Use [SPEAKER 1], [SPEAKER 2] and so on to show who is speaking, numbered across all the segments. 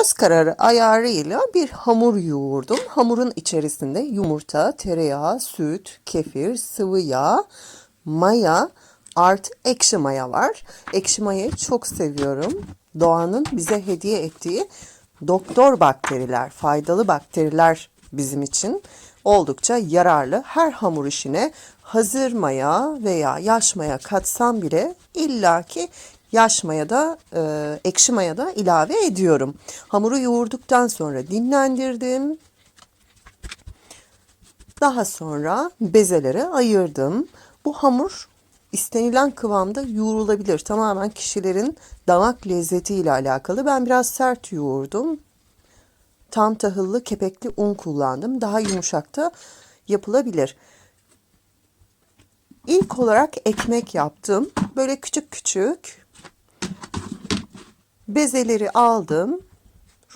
[SPEAKER 1] Göz kararı ayarıyla bir hamur yoğurdum. Hamurun içerisinde yumurta, tereyağı, süt, kefir, sıvı yağ, maya artı ekşi maya var. Ekşi mayayı çok seviyorum. Doğanın bize hediye ettiği doktor bakteriler, faydalı bakteriler bizim için oldukça yararlı. Her hamur işine hazır maya veya yaş maya katsam bile illaki yaş maya da e, ekşi maya da ilave ediyorum. Hamuru yoğurduktan sonra dinlendirdim. Daha sonra bezelere ayırdım. Bu hamur istenilen kıvamda yoğrulabilir. Tamamen kişilerin damak lezzetiyle alakalı. Ben biraz sert yoğurdum. Tam tahıllı kepekli un kullandım. Daha yumuşak da yapılabilir. İlk olarak ekmek yaptım. Böyle küçük küçük bezeleri aldım.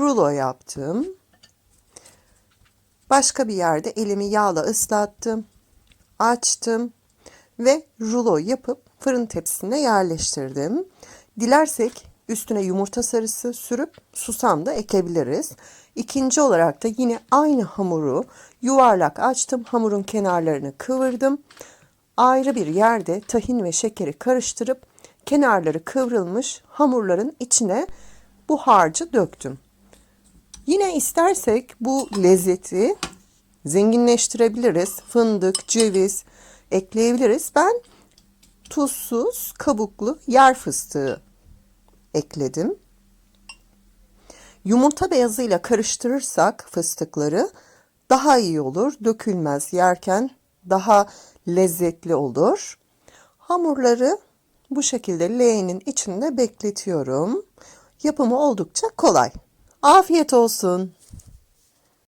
[SPEAKER 1] Rulo yaptım. Başka bir yerde elimi yağla ıslattım. Açtım ve rulo yapıp fırın tepsisine yerleştirdim. Dilersek üstüne yumurta sarısı sürüp susam da ekebiliriz. İkinci olarak da yine aynı hamuru yuvarlak açtım. Hamurun kenarlarını kıvırdım. Ayrı bir yerde tahin ve şekeri karıştırıp kenarları kıvrılmış hamurların içine bu harcı döktüm. Yine istersek bu lezzeti zenginleştirebiliriz. Fındık, ceviz ekleyebiliriz. Ben tuzsuz, kabuklu yer fıstığı ekledim. Yumurta beyazıyla karıştırırsak fıstıkları daha iyi olur. Dökülmez yerken daha lezzetli olur. Hamurları bu şekilde leğenin içinde bekletiyorum. Yapımı oldukça kolay. Afiyet olsun.